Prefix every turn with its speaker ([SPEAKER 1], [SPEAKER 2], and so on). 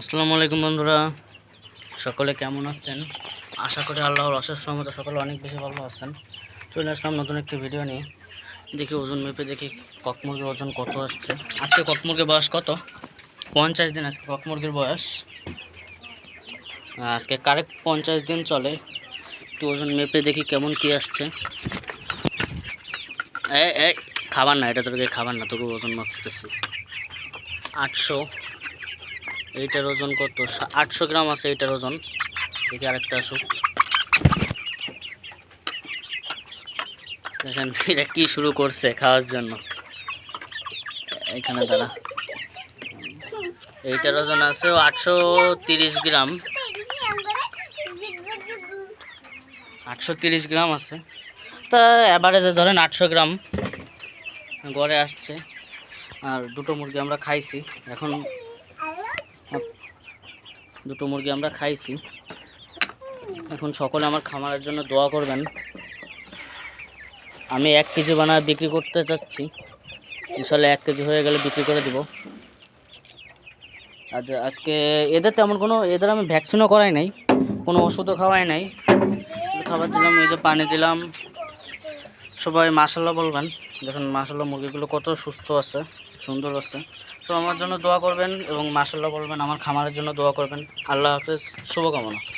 [SPEAKER 1] আসসালামু আলাইকুম বন্ধুরা। সকলে কেমন আছেন? আশা করি আল্লাহর অশেষ সহমতে সকলে অনেক বেশি ভালো আছেন। চলে আসলাম নতুন একটি ভিডিও নিয়ে। দেখি ওজন মেপে দেখি ককমুরগির ওজন কত আসছে। আজকে ককমুরগির বয়স কত? পঞ্চাশ দিন আজকে ককমুরগির বয়স। আজকে কারেক্ট পঞ্চাশ দিন চলে। একটু ওজন মেপে দেখি কেমন কি আসছে। এ খাবার না, এটা তোকে খাবার না, তোকে ওজন মাপতেছি। আটশো। এইটার ওজন কত? আটশো গ্রাম আছে এইটার ওজন। দেখি আরেকটা আসুক। দেখেন এটা কি শুরু করছে খাওয়ার জন্য? এখানে দাঁড়া। এইটার ওজন আছে আটশো তিরিশ গ্রাম। আটশো তিরিশ গ্রাম আছে। তা অ্যাভারেজে ধরেন আটশো গ্রাম। গড়ে আসছে। আর দুটো মুরগি আমরা খাইছি। এখন দুটো মুরগি আমরা খাইছি। এখন সকলে আমার খামারের জন্য দোয়া করবেন। আমি এক কেজি বানায় বিক্রি করতে চাচ্ছি। ইনশাল্লাহ এক কেজি হয়ে গেলে বিক্রি করে দিব। আজ আজকে এদের তেমন কোনো, এদের আমি ভ্যাকসিনও করাই নাই, কোনো ওষুধও খাওয়াই নাই। খাবার দিলাম এই যে পানি দিলাম। সবাই মাসাল্লাহ বলবেন। দেখুন মাসাল্লাহ মুরগিগুলো কত সুস্থ আছে, সুন্দর আছে। সো আমার জন্য দোয়া করবেন এবং মাসাল্লাহ বলবেন, আমার খামারের জন্য দোয়া করবেন। আল্লাহ হাফেজ, শুভকামনা।